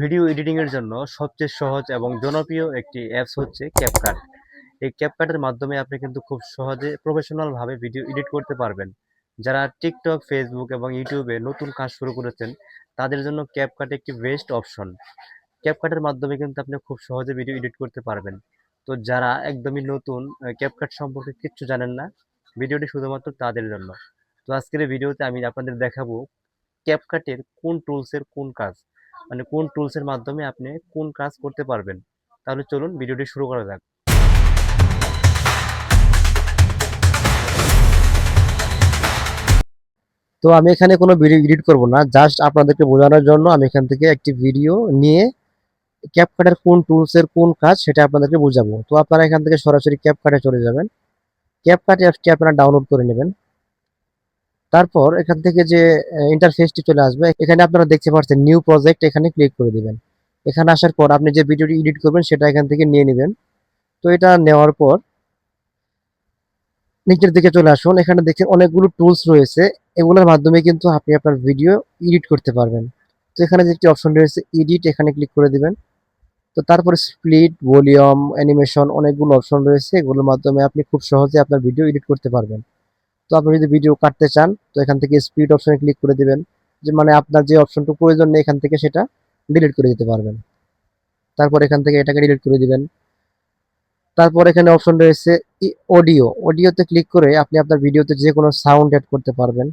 Video এডিটিংয়ের জন্য সবচেয়ে সহজ এবং জনপ্রিয় একটি অ্যাপস হচ্ছে ক্যাপকাট এই ক্যাপকাটের মাধ্যমে আপনি কিন্তু খুব সহজে প্রফেশনালভাবে ভিডিও এডিট করতে পারবেন। যারা টিকটক ফেসবুক এবং ইউটিউবে নতুন কাজ শুরু করেছেন, তাদের জন্য ক্যাপকাট একটি বেস্ট অপশন ক্যাপকাটের মাধ্যমে কিন্তু আপনি খুব সহজে ভিডিও এডিট করতে পারবেন। তো যারা একদমই নতুন ক্যাপকাট সম্পর্কে কিচ্ছু জানেন না, ভিডিওটি শুধুমাত্র তাদের জন্য। তো আজকের ভিডিওতে আমি আপনাদের দেখাবো ক্যাপকাটের কোন টুলসের কোন কাজ। মানে কোন টুলসের মাধ্যমে আপনি কোন কাজ করতে পারবেন? তাহলে চলুন ভিডিওটি শুরু করা যাক। তো আমি এখানে কোনো ভিডিও এডিট করব না জাস্ট আপনাদেরকে বোঝানোর জন্য আমি এখান থেকে একটি ভিডিও নিয়ে ক্যাপকাটের কোন টুলসের কোন কাজ সেটা আপনাদেরকে বোঝাবো। তো আপনারা এখান থেকে সরাসরি ক্যাপকাটে চলে যাবেন। ক্যাপকাট অ্যাপসটি আপনারা ডাউনলোড করে নেবেন। তারপর এখান থেকে যে ইন্টারফেসটি চলে আসবে, এখানে আপনারা দেখতে পাচ্ছেন নিউ প্রজেক্ট এখানে ক্লিক করে দিবেন। এখানে আসার পর আপনি যে ভিডিওটি এডিট করবেন, সেটা এখান থেকে নিয়ে নেবেন। তো এটা নেওয়ার পর, নিচের দিকে চলে আসুন। এখানে দেখেন অনেকগুলো টুলস রয়েছে। এগুলোর মাধ্যমে কিন্তু আপনি আপনার ভিডিও এডিট করতে পারবেন। তো এখানে যে একটি অপশন রয়েছে এডিট এখানে ক্লিক করে দিবেন। তো তারপরে স্প্লিট ভলিউম অ্যানিমেশন অনেকগুলো অপশন রয়েছে। এগুলোর মাধ্যমে আপনি খুব সহজে আপনার ভিডিও এডিট করতে পারবেন। তো আপনি যদি ভিডিও কাটতে চান, তো এখান থেকে স্পিড অপশনে ক্লিক করে দিবেন। যে মানে আপনার যে অপশনটু প্রয়োজন নেই, এখান থেকে সেটা ডিলিট করে দিতে পারবেন। তারপর এখান থেকে এটাকে ডিলিট করে দিবেন। তারপর এখানে অপশন রয়েছে অডিও অডিওতে ক্লিক করে আপনি আপনার ভিডিওতে যে কোনো সাউন্ড অ্যাড করতে পারবেন।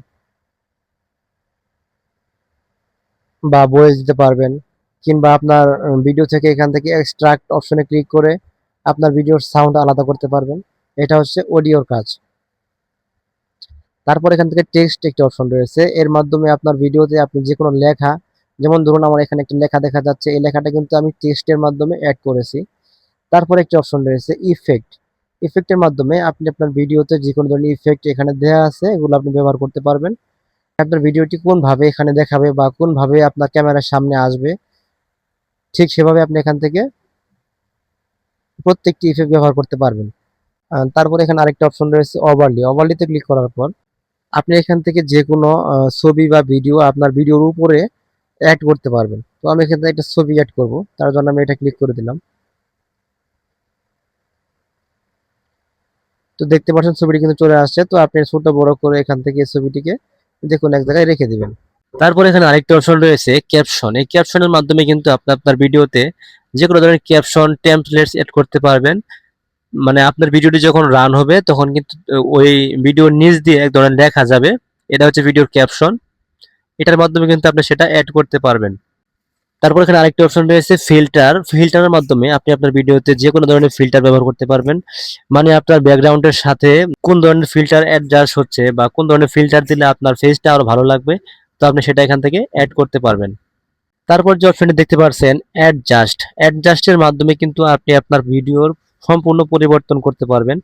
বা ভয়েস দিতে পারবেন। কিংবা আপনার ভিডিও থেকে এখান থেকে এক্সট্রাক্ট অপশনে ক্লিক করে আপনার ভিডিওর সাউন্ড আলাদা করতে পারবেন। এটা হচ্ছে অডিওর কাজ। তারপর এখান থেকে টেক্সট একটি অপশন রয়েছে। এর মাধ্যমে আপনার ভিডিওতে আপনি যে কোনো লেখা, যেমন ধরুন আমার এখানে একটি লেখা দেখা যাচ্ছে, এই লেখাটা কিন্তু আমি টেক্সটের মাধ্যমে অ্যাড করেছি। তারপর একটি অপশন রয়েছে ইফেক্ট ইফেক্টের মাধ্যমে আপনি আপনার ভিডিওতে যে কোনো ধরনের ইফেক্ট এখানে দেওয়া আছে, এগুলো আপনি ব্যবহার করতে পারবেন। আপনার ভিডিওটি কোনভাবে এখানে দেখাবে বা কোনভাবে আপনার ক্যামেরার সামনে আসবে, ঠিক সেভাবে আপনি এখান থেকে প্রত্যেকটি ইফেক্ট ব্যবহার করতে পারবেন। তারপর এখানে আরেকটা অপশন রয়েছে ওভারলি ওভারলিতে ক্লিক করার পর আপনি এখান থেকে যে কোনো ছবি বা ভিডিও আপনার ভিডিওর উপরে অ্যাড করতে পারবেন। তো আমি এখান থেকে একটা ছবি অ্যাড করব। তার জন্য আমি এটা ক্লিক করে দিলাম। তো দেখতে পাচ্ছেন ছবিটি কিন্তু চলে আসছে। তো আপনি ছোট, বড় করে এখান থেকে ছবিটিকে কোনো এক জায়গায় রেখে দিবেন। তারপর এখানে আরেকটা অপশন রয়েছে ক্যাপশন এই ক্যাপশনের মাধ্যমে কিন্তু আপনি আপনার ভিডিওতে যে কোনো ধরনের ক্যাপশন টেমপ্লেটস এড করতে পারবেন। মানে আপনার ভিডিওটি যখন রান হবে, তখন কিন্তু ওই ভিডিওর নিচ দিয়ে এক ধরনের লেখা যাবে। এটা হচ্ছে ভিডিওর ক্যাপশন এটার মাধ্যমে কিন্তু আপনি সেটা অ্যাড করতে পারবেন। তারপর এখানে আরেকটি অপশন রয়েছে ফিল্টার ফিল্টারের মাধ্যমে আপনি আপনার ভিডিওতে যে কোনো ধরনের ফিল্টার ব্যবহার করতে পারবেন। মানে আপনার ব্যাকগ্রাউন্ডের সাথে কোন ধরনের ফিল্টার অ্যাডজাস্ট হচ্ছে বা কোন ধরনের ফিল্টার দিলে আপনার ফেসটা আরও ভালো লাগবে, তো আপনি সেটা এখান থেকে অ্যাড করতে পারবেন। তারপর যে অপশনটি দেখতে পাচ্ছেন অ্যাডজাস্ট অ্যাডজাস্টের মাধ্যমে কিন্তু আপনি আপনার ভিডিওর সম্পূর্ণ পরিবর্তন করতে পারবেন।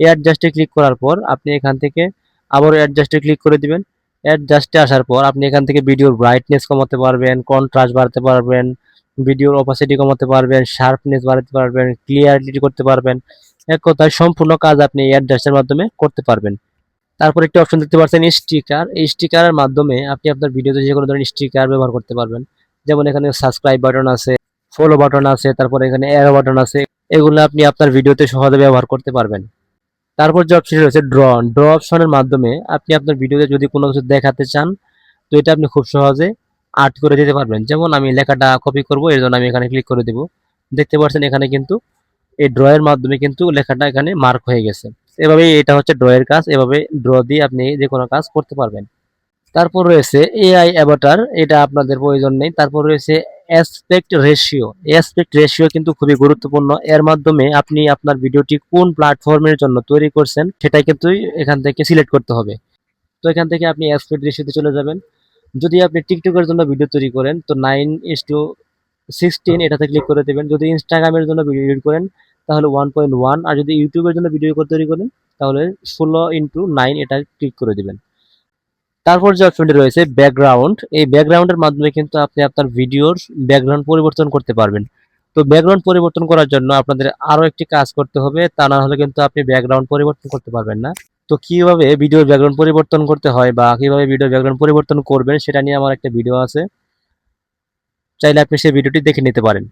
অ্যাডজাস্টে ক্লিক করার পর আপনি এখান থেকে আবারও অ্যাডজাস্টে ক্লিক করে দিবেন। অ্যাডজাস্টে আসার পর আপনি এখান থেকে ভিডিওর ব্রাইটনেস কমাতে পারবেন কন্ট্রাস্ট বাড়াতে পারবেন ভিডিওর অপাসিটি কমাতে পারবেন শার্পনেস বাড়াতে পারবেন ক্লিয়ারিটি করতে পারবেন। এক কথায় সম্পূর্ণ কাজ আপনি অ্যাডজাস্টের মাধ্যমে করতে পারবেন। তারপর একটি অপশন দেখতে পাচ্ছেন স্টিকার এই স্টিকারের মাধ্যমে আপনি আপনার ভিডিওতে যে কোনো ধরনের স্টিকার ব্যবহার করতে পারবেন। যেমন এখানে সাবস্ক্রাইব বাটন আছে ফলো বাটন আছে, তারপর এখানে অ্যারো বাটন আছে। এগুলো আপনি আপনার ভিডিওতে সহজে ব্যবহার করতে পারবেন। তারপর যে অপশন রয়েছে ড্র ড্র অপশনের মাধ্যমে আপনি আপনার ভিডিওতে যদি কোনো কিছু দেখাতে চান, তো এটা আপনি খুব সহজে আর্ট করে দিতে পারবেন। যেমন আমি লেখাটা কপি করব, এর জন্য আমি এখানে ক্লিক করে দেব। দেখতে পাচ্ছেন এখানে কিন্তু এই ড্রয়ের মাধ্যমে কিন্তু লেখাটা এখানে মার্ক হয়ে গেছে। এভাবেই এটা হচ্ছে ড্রয়ের কাজ, এভাবে ড্র দিয়ে আপনি যে কোনো কাজ করতে পারবেন। তারপর রয়েছে এআই অ্যাভাটার এটা আপনাদের প্রয়োজন নেই। তারপর রয়েছে অ্যাসপেক্ট রেশিও অ্যাসপেক্ট রেশিও কিন্তু খুবই গুরুত্বপূর্ণ। এর মাধ্যমে আপনি আপনার ভিডিওটি কোন প্ল্যাটফর্মের জন্য তৈরি করছেন সেটা কিন্তু এখান থেকে সিলেক্ট করতে হবে। তো এখান থেকে আপনি অ্যাসপেক্ট রেশিওতে চলে যাবেন। যদি আপনি টিকটকের জন্য ভিডিও তৈরি করেন, তো নাইন ইস টু সিক্সটিন এটাতে ক্লিক করে দেবেন। যদি ইনস্টাগ্রামের জন্য ভিডিও এডিট করেন, তাহলে ওয়ান পয়েন্ট ওয়ান আর যদি ইউটিউবের জন্য ভিডিও তৈরি করেন, তাহলে ষোলো ইন্টু নাইন এটা ক্লিক করে দিবেন। তারপর যে অপশনটি রয়েছে ব্যাকগ্রাউন্ড এই ব্যাকগ্রাউন্ডের মাধ্যমে কিন্তু আপনি আপনার ভিডিওর ব্যাকগ্রাউন্ড পরিবর্তন করতে পারবেন। তো ব্যাকগ্রাউন্ড পরিবর্তন করার জন্য আপনাদের আরও একটি কাজ করতে হবে, তা না হলে কিন্তু আপনি ব্যাকগ্রাউন্ড পরিবর্তন করতে পারবেন না। তো কীভাবে ভিডিওর ব্যাকগ্রাউন্ড পরিবর্তন করতে হয় বা কীভাবে ভিডিও ব্যাকগ্রাউন্ড পরিবর্তন করবেন, সেটা নিয়ে আমার একটা ভিডিও আছে। চাইলে আপনি সেই ভিডিওটি দেখে নিতে পারেন।